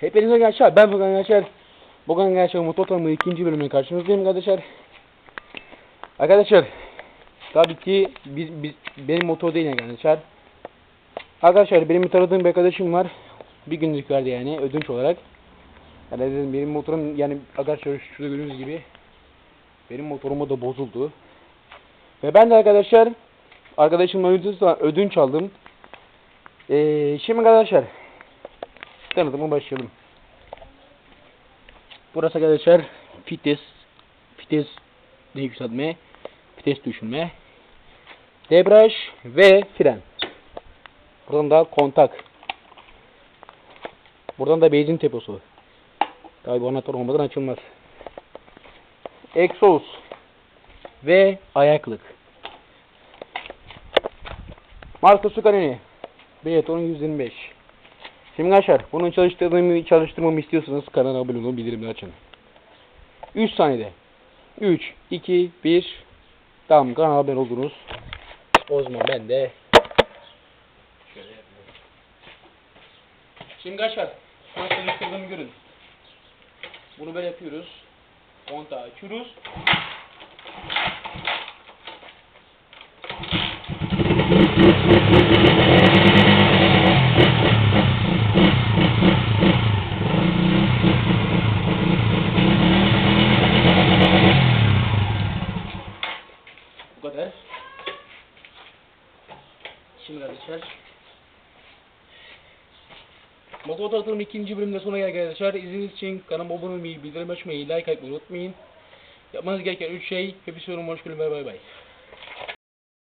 Hepinize arkadaşlar ben bugün arkadaşlar Bugün arkadaşlar Mototamı ikinci bölümüne karşınızdayım arkadaşlar. Arkadaşlar Tabii ki biz, biz benim motor değil arkadaşlar Arkadaşlar benim tanıdığım bir arkadaşım var. Bir günlük verdi yani ödünç olarak. Yani dedim benim motorum yani arkadaşlar şurada gördüğünüz gibi Benim motorumu da bozuldu. Ve ben de arkadaşlar Arkadaşımla ödünç, ödünç aldım. Ee, Şimdi arkadaşlar Tanıtıma başlayalım. Burası arkadaşlar vites, vites yükseltme, vites düşürme, debriyaj ve fren. Buradan da kontak. Buradan da benzin deposu. Tabi bu anahtar olmadan açılmaz. Egzoz ve ayaklık. Marka Sukareni. Breton 125. Arkadaşlar bunun çalıştırdığımı çalıştırmamı istiyorsanız kanala abone olun bildirimleri açın. 3 saniyede. 3, 2, 1. Tamam kanala abone oldunuz. O zaman ben de şöyle yapıyorum. Şimdi arkadaşlar nasıl çalıştırdığımı görün. Bunu böyle yapıyoruz. Kontağı açıyoruz. Bu kadar. Şimdi arkadaşlar. Motor tanıtım ikinci bölümde sona geldik arkadaşlar. İzlediğiniz için kanalıma abone olmayı, bildirim açmayı, like atmayı unutmayın. Yapmanız gereken 3 şey. Hepsi yorum hoş. Bay bay bay.